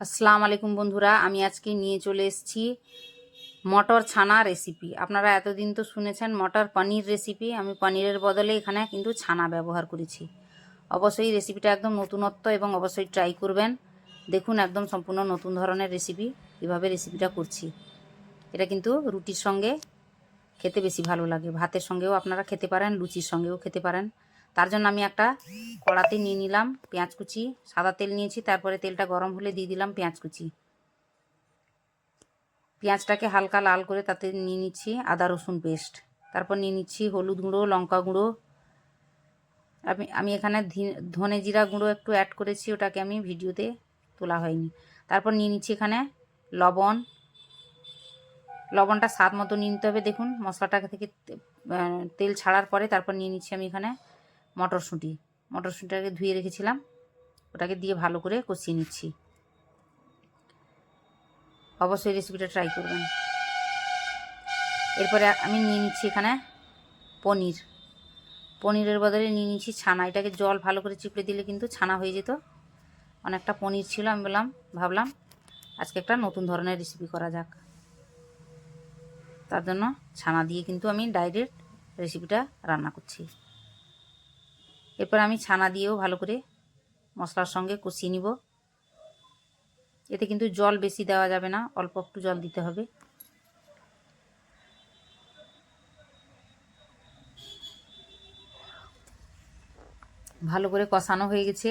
আসসালামু আলাইকুম বন্ধুরা, আমি আজকে নিয়ে চলে এসেছি মটর ছানা রেসিপি আপনারা এতদিন তো শুনেছেন মটর পনির রেসিপি আমি পনিরের বদলে এখানে কিন্তু ছানা ব্যবহার করেছি। অবশ্যই রেসিপিটা একদম নতুনত্ব এবং অবশ্যই ট্রাই করবেন। দেখুন একদম সম্পূর্ণ নতুন ধরনের রেসিপি কীভাবে রেসিপিটা করছি। এটা কিন্তু রুটির সঙ্গে খেতে বেশি ভালো লাগে। ভাতের সঙ্গেও আপনারা খেতে পারেন, লুচির সঙ্গেও খেতে পারেন। তার জন্য আমি একটা কড়াতে নিয়ে নিলাম পেঁয়াজ কুচি, সাদা তেল নিয়েছি, তারপরে তেলটা গরম হলে দিয়ে দিলাম পেঁয়াজ কুচি। পেঁয়াজটাকে হালকা লাল করে তাতে নিয়ে নিচ্ছি আদা, রসুন পেস্ট। তারপর নিয়ে নিচ্ছি হলুদ গুঁড়ো, লঙ্কা গুঁড়ো। আমি আমি এখানে ধনে জিরা গুঁড়ো একটু অ্যাড করেছি, ওটাকে আমি ভিডিওতে তোলা হয়নি। তারপর নিয়ে নিচ্ছি এখানে লবণ। লবণটা স্বাদ মতো নিয়ে নিতে হবে, দেখুন মশলাটা থেকে তেল ছাড়ার পরে তারপর নিয়ে নিচ্ছি আমি এখানে মটরশুঁটি। মটরশুঁটিটাকে ধুয়ে রেখেছিলাম। ওটাকে দিয়ে ভালো করে কষিয়ে নিচ্ছি। অবশ্যই রেসিপিটা ট্রাই করবেন। এরপরে আমি নিয়ে নিচ্ছি এখানে পনির। পনিরের বদলে নিয়ে নিচ্ছি ছানা। এটাকে জল ভালো করে চিপড়ে দিলে কিন্তু ছানা হয়ে যেত। অনেকটা পনির ছিল, আমি বললাম, ভাবলাম আজকে একটা নতুন ধরনের রেসিপি করা যাক। তার জন্য ছানা দিয়ে কিন্তু আমি ডাইরেক্ট রেসিপিটা রান্না করছি। এরপর আমি ছানা দিয়েও ভালো করে মশলার সঙ্গে কষিয়ে নিব। এতে কিন্তু জল বেশি দেওয়া যাবে না, অল্প একটু জল দিতে হবে। ভালো করে কষানো হয়ে গেছে।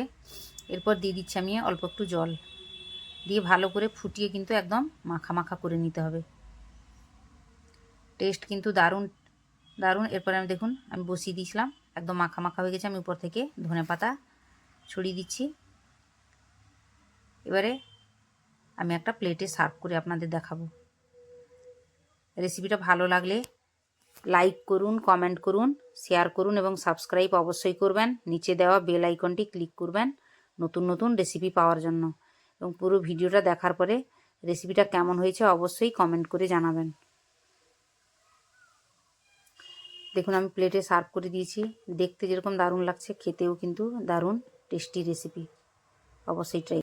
এরপর দিয়ে দিচ্ছি আমি অল্প একটু জল। দিয়ে ভালো করে ফুটিয়ে কিন্তু একদম মাখা মাখা করে নিতে হবে। টেস্ট কিন্তু দারুণ দারুণ। এরপরে আমি দেখুন, আমি বসিয়ে দিয়েছিলাম। একদম মাখা মাখা হয়ে গেছে, আমি উপর থেকে ধনে পাতা ছড়িয়ে দিচ্ছি। এবারে আমি একটা প্লেটে সার্ভ করে আপনাদের দেখাবো। রেসিপিটা ভালো লাগলে লাইক করুন কমেন্ট করুন শেয়ার করুন এবং সাবস্ক্রাইব অবশ্যই করবেন। নিচে দেওয়া বেল আইকনটি ক্লিক করবেন নতুন নতুন রেসিপি পাওয়ার জন্য। এবং পুরো ভিডিওটা দেখার পরে রেসিপিটা কেমন হয়েছে অবশ্যই কমেন্ট করে জানাবেন। দেখুন, আমি প্লেটে সার্ভ করে দিয়েছি। দেখতে যেরকম দারুণ লাগছে, খেতেও কিন্তু দারুণ টেস্টি রেসিপি অবশ্যই ট্রাই